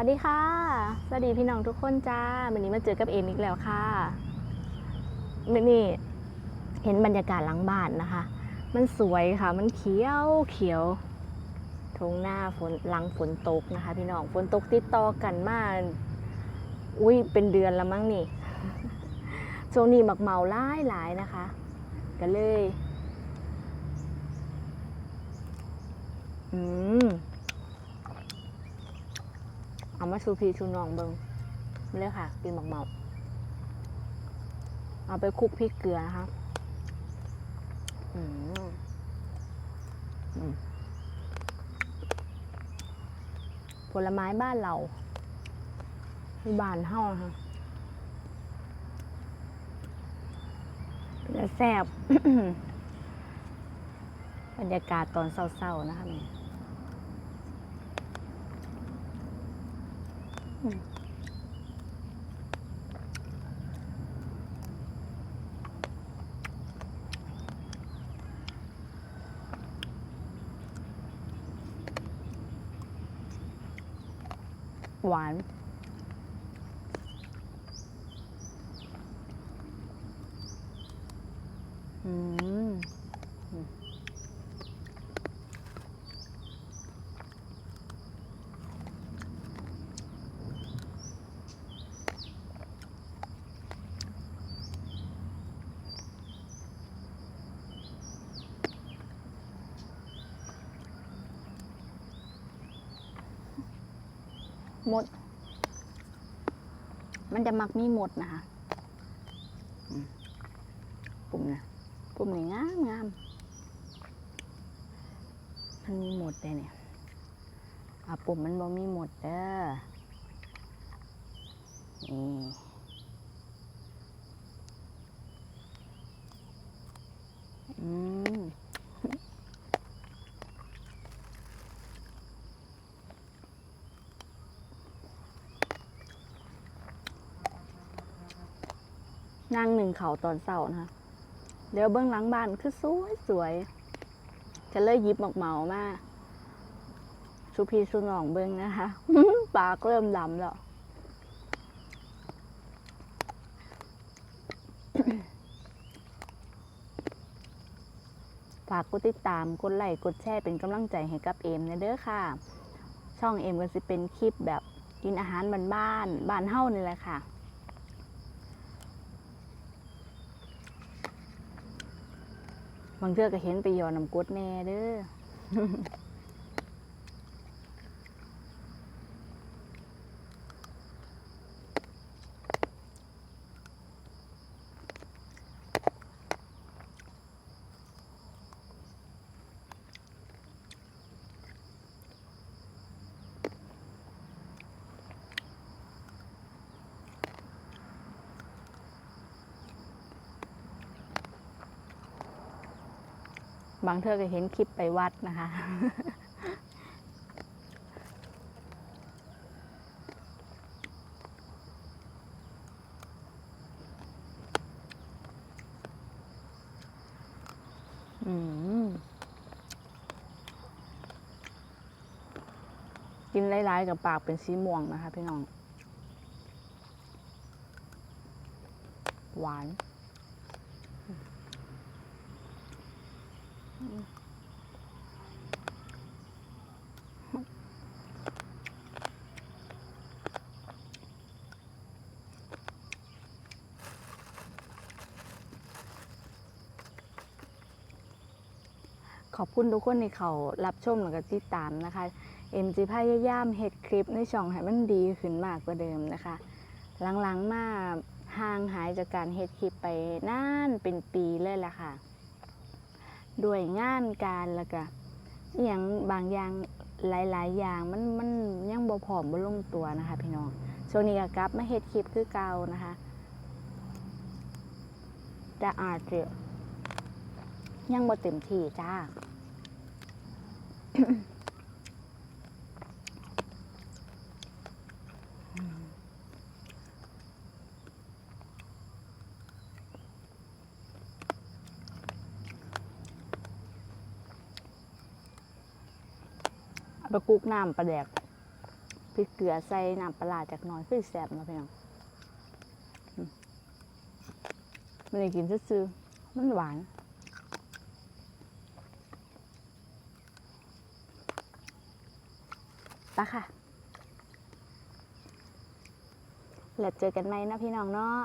วัสดีค่ะ สวัสดีพี่น้องทุกคนจ้าวันนี้มาเจอกับเอมอีกแล้วค่ะนนี้เห็นบรรยากาศหลังบ้านนะคะ มันสวยค่ะ มันเขียวเขียวทงหน้าฝนหลังฝนตกนะคะ พี่น้องฝนตกติดต่อกันมาอุ้ยเป็นเดือนแล้วมั้งนี่ช่วงนี้หมักเมาหลายหลายนะคะ ก็เลย อืม เอา มาชูพีชูนองเบิงมาเลยค่ะกินหมกเมาเอาไปคลุกพริกเกลือนะคะอืมอืมผลไม้บ้านเราที่บ้านเฮานะคะจะแซ่บบรรยากาศตอนเศร้าๆนะคะนี่ หวาน อืม หมด มันจะมักมีหมดนะคะอืมปุ่มนะปุ่มนี่งามงามมันมีหมดเลยเนี่ยอะปุ่มมันบ่มีหมดเด้อนี่อืม นั่งหนึ่งเขาตอนเสาร์นะคะเดี๋ยวเบื้องหลังบ้านคือสวยสวยจะเลยยิบหมอกเมามาสุพีสุนองเบิ้งนะคะปากเริ่มดำแล้วฝากกดติดตาม กดไลค์ กดแชร์ เป็นกำลังใจให้กับเอมนะเด้อค่ะ ช่องเอมก็จะเป็นคลิปแบบกินอาหารบ้านๆบ้านเฮ้านี่แหละค่ะ บางเทื่อก็เห็นไปยอน้ำกรดแน่เด้อ บางเทื่อก็เห็นคลิปไปวัดนะคะ อืม กินหลายๆกับปากเป็นสีม่วงนะคะพี่น้อง หวาน ขอบคุณทุกคนที่เขารับชมแล้วก็ติดตามนะคะเอ็มจีพยายามเฮ็ดคลิปในช่องให้มันดีขึ้นมากกว่าเดิมนะคะ หลังๆมาห่างหายจากการเฮ็ดคลิปไปนานเป็นปีเลยล่ะค่ะ ด้วยงานการแล้วก็อย่างบางอย่างหลาย ๆ อย่างมันมันยังบ่พร้อมบ่ลงตัวนะคะ พี่น้องช่วงนี้ก็กลับมาเฮ็ดคลิปคือเก่านะคะแต่อาจจะยังบ่เต็มที่จ้า ไปกุกน้ำปลาแดกพริกเกลือใส่น้ำปลาร้าจากน้อยคือแซ่บนาะพี่น้องมไม่ได้กินซื่อมันหวานปะค่ะ แล้วเจอกันไหมนะพี่น้องเนาะ